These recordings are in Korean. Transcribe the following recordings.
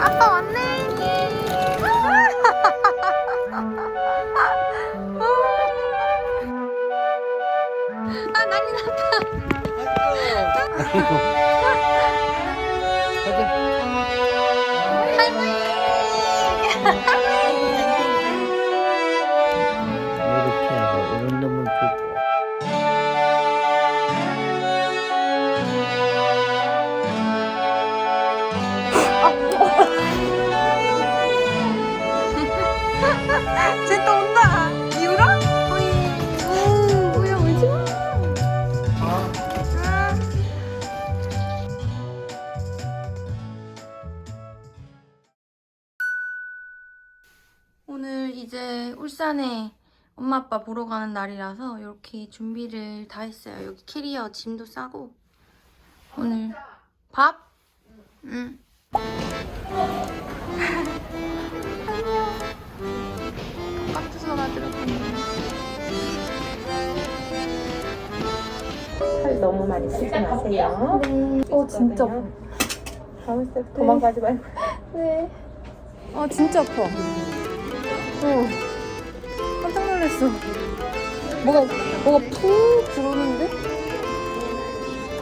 아빠 왔네. 아 난리 났다. 이렇게 해서 이런 놈을 줬고 오늘 이제 울산에 엄마 아빠 보러 가는 날이라서 이렇게 준비를 다 했어요. 여기 캐리어 짐도 싸고 오늘 밥? 응. 깍두 전화 들었거든요. 너무 많이 쓰지 마세요. 어 진짜 아파. 도망가지 말고. 네. 아 진짜 아파. 어. 깜짝 놀랐어. 뭐가 뭐가 푹 들어오는데?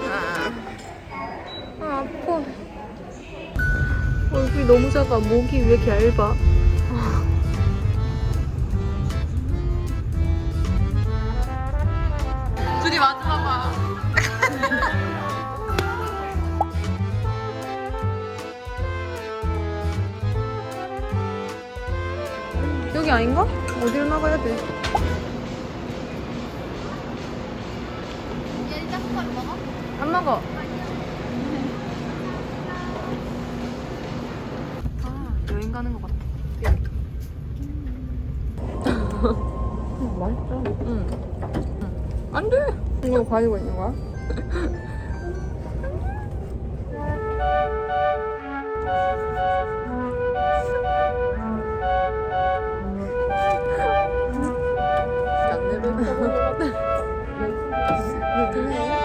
아, 아 아파. 얼굴이 너무 작아. 목이 왜 이렇게 얇아? 아닌가? 어디로 나가야 돼? 안 먹어. 아, 여행 가는 것 같아. 맛있어. 응. 응. 안 돼. 이거 가지고 있는 거야? 안 ね。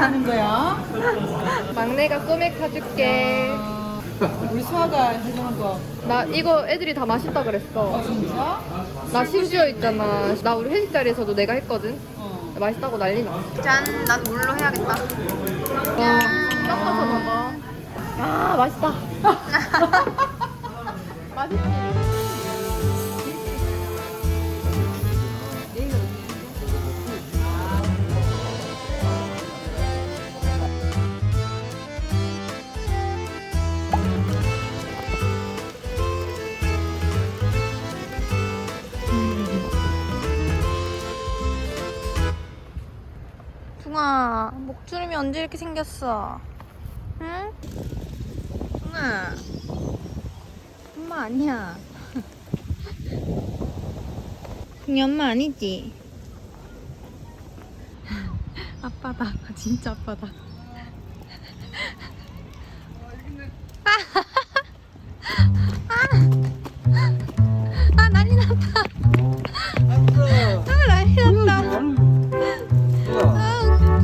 하는 거야? 막내가 소맥 사줄게. 우리 수아가 해주는 거. 나 이거 애들이 다 맛있다 그랬어. 진짜? 나 심지어 있잖아. 나 우리 회식 자리에서도 내가 했거든. 어. 맛있다고 난리 났어. 짠, 난 물로 해야겠다. 와, 섞어서 먹어. 아, 맛있다. 맛있지? 언제 이렇게 생겼어? 응? 붕아, 엄마 아니야. 붕이 엄마 아니지? 아빠다, 진짜 아빠다.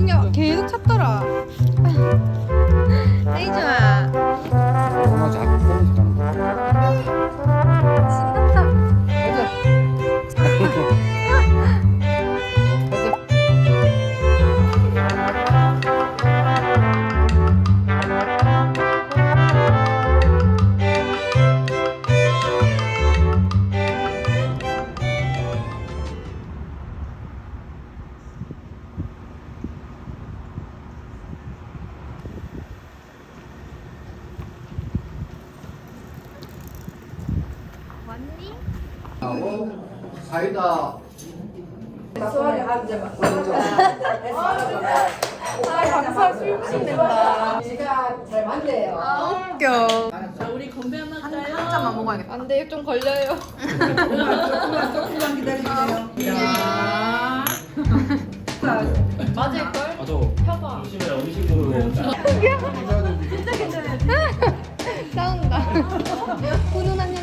그냥 계속 찾더라. 사이다. 웃겨. 우리 건배 하나 한, 한 잔만 먹어야겠다. 안 돼, 좀 걸려요. 조금만 기다리세요. 야. 맞을걸? 아저 요즘에 음식으로 싸운다. 훈훈한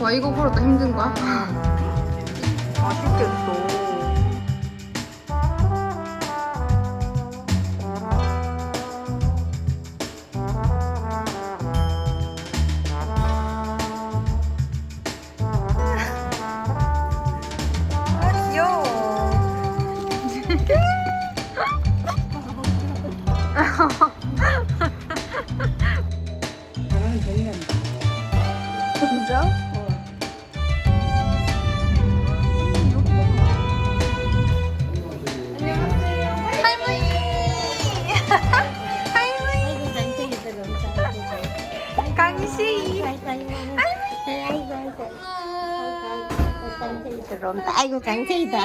와, 이거 걸었다 힘든 거야? 맛있겠어. 아. 진짜? 아이고 강태이다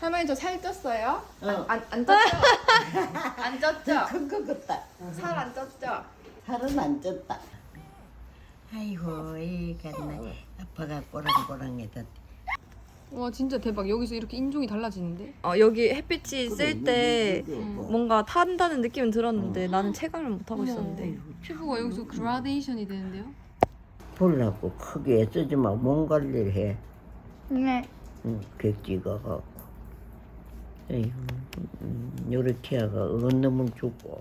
할머니 저 살 쪘어요? 어. 안, 안 쪘죠? 안 쪘죠? 큰거 같다 살 안 쪘죠? 살은 안 쪘다 아이고 이 갔네 아빠가 꼬랑꼬랑해다 와 진짜 대박 여기서 이렇게 인종이 달라지는데 어, 여기 햇빛이 셀 때 뭔가 탄다는 느낌은 들었는데 나는 체감을 못 하고 있었는데 피부가 여기서 그라데이션이 되는데요? 보려고 크게 쓰지 마 몸 관리를 해. 네. 응, 객지가 갖고. 음, 요렇게 하가 어느 놈을 주고.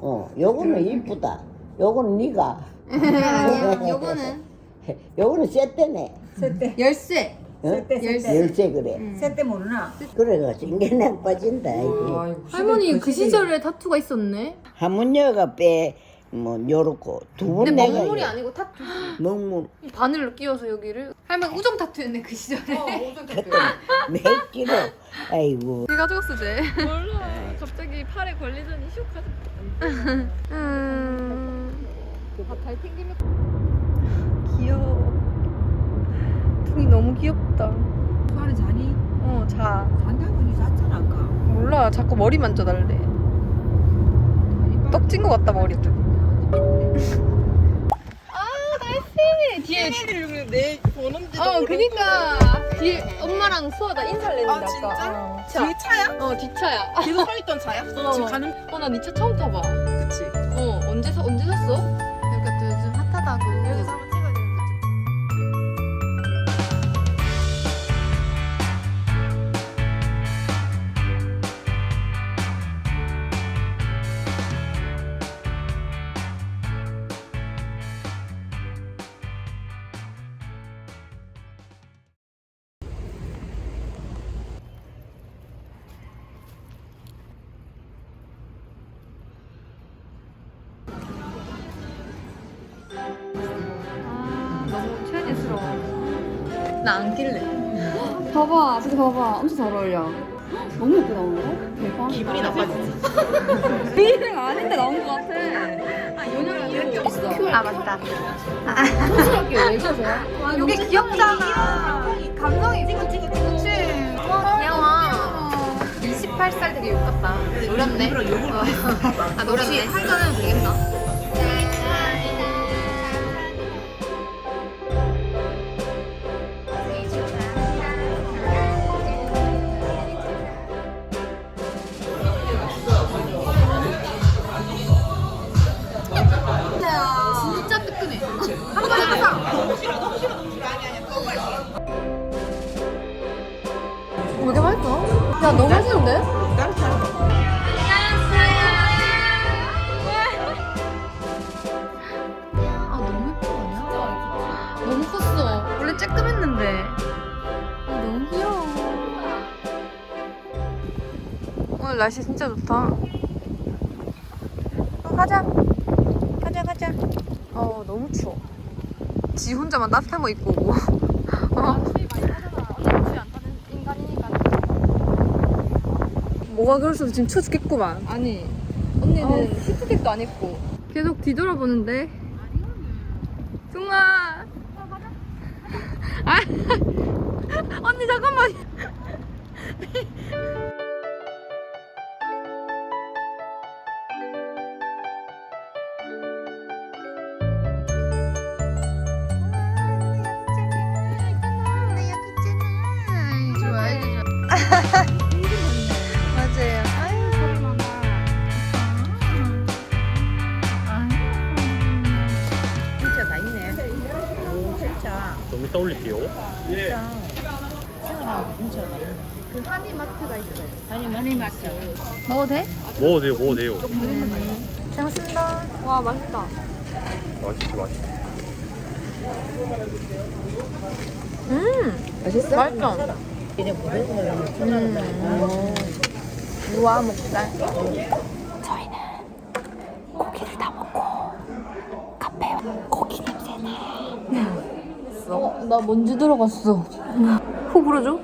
어 요거는 이쁘다. 요거는 니가. 아니요, 요거는? 요거는 쎄때네. 열쇠. 열쇠 그래. 셋때 모르나? 그래가지고 인간에 빠진다 이거 할머니 그 시절에 타투가 있었네. 한문여가 빼 뭐 요렇고 두번 근데 내가 먹물이 요- 아니고 타투. 먹물. 바늘로 끼워서 여기를. 할머니 우정 타투였네 그 시절에. 그때 몇 킬로? 아이고. 네가 죽었어 쟤? 몰라. 갑자기 팔에 걸리더니 슉 하자 음... 발 튕기면 귀여워. 둥이 너무 귀엽다. 수아는 자니? 어자. 잔다더니 잤잖아 아까. 몰라. 자꾸 머리 만져달래. 떡진 것 같다 머리 아 날씨 뒤에 내 번호인데 어 그니까 뒤에 엄마랑 수아가 인사를 했는데 아 진짜? 뒤 차야? 어 뒤차야 계속 서 있던 차야? 어. 지금 가는 어나 니차 처음 타봐 그치? 어 언제 사 언제 샀어? 나 안 낄래 봐봐 저기 봐봐 엄청 잘 어울려 너무 예쁘게 나오는데? 대박 기분이 나빠지지. 비행 아닌데 나온 것 같아 아 연영이 이렇게 있어 아 맞다. 촌스럽게 왜 그러세요? 이게 귀엽잖아. 감성이 있어. 그치. 어, 귀여워. 28살 되게 욕 같다. 노렸네. 아 노렸네. 한잔 해도 되겠나? 야 너무 맛있는데? 아 너무 예뻐 아니야? 너무 컸어. 원래 쬐끔했는데. 아 너무 귀여워. 오늘 날씨 진짜 좋다 어, 가자. 가자 가자. 어 너무 추워 지 혼자만 따뜻한 거 입고 오고 어. 뭐가 그럴수록 지금 추워 죽겠구만. 아니 언니는 히트텍도 안 입고 계속 뒤돌아보는데. 숭아. 아 언니 잠깐만. 진짜. 좀 이따 올릴게요. 아니, 많이 맞죠. 먹어도 돼? 먹어도 돼요, 먹어도 돼요. 잘 먹습니다. 와 맛있다. 맛있지, 맛있지. 음 맛있어? 맛있어. 이제 보내서 가려면 우와 목 살. 어, 나 먼지 들어갔어. 호 불어줘?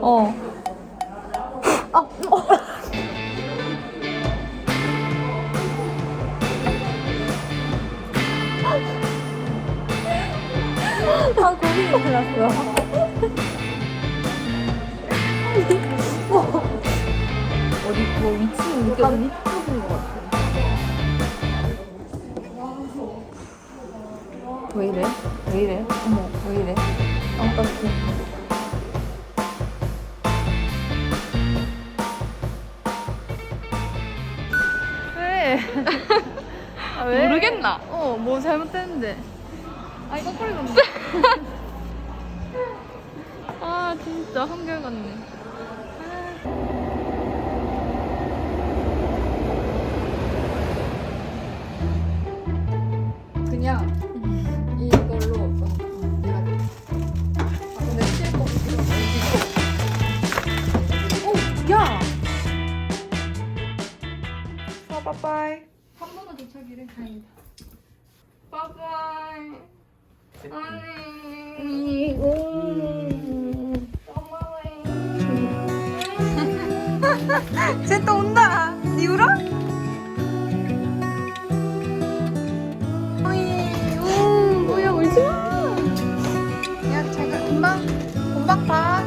어. 아. 아, 고기 났어. 어디 뭐 위치는 느껴? 위쪽인 것 같아. 왜 이래? 왜 이래? 어머, 왜 이래? 깜짝이야. 왜? 아, 왜? 모르겠나? 어, 뭐 잘못됐는데. 아, 이거 거꾸로 건데. 아, 진짜 한결같네. 빠빠이. 한 번도 도착이래 다행이다. 빠빠이. 아니 이거 고마워요. 쟤 또 온다. 니 울어? 어이, 우, 뭐야 울지 마. 야, 제가 금방 금방 봐.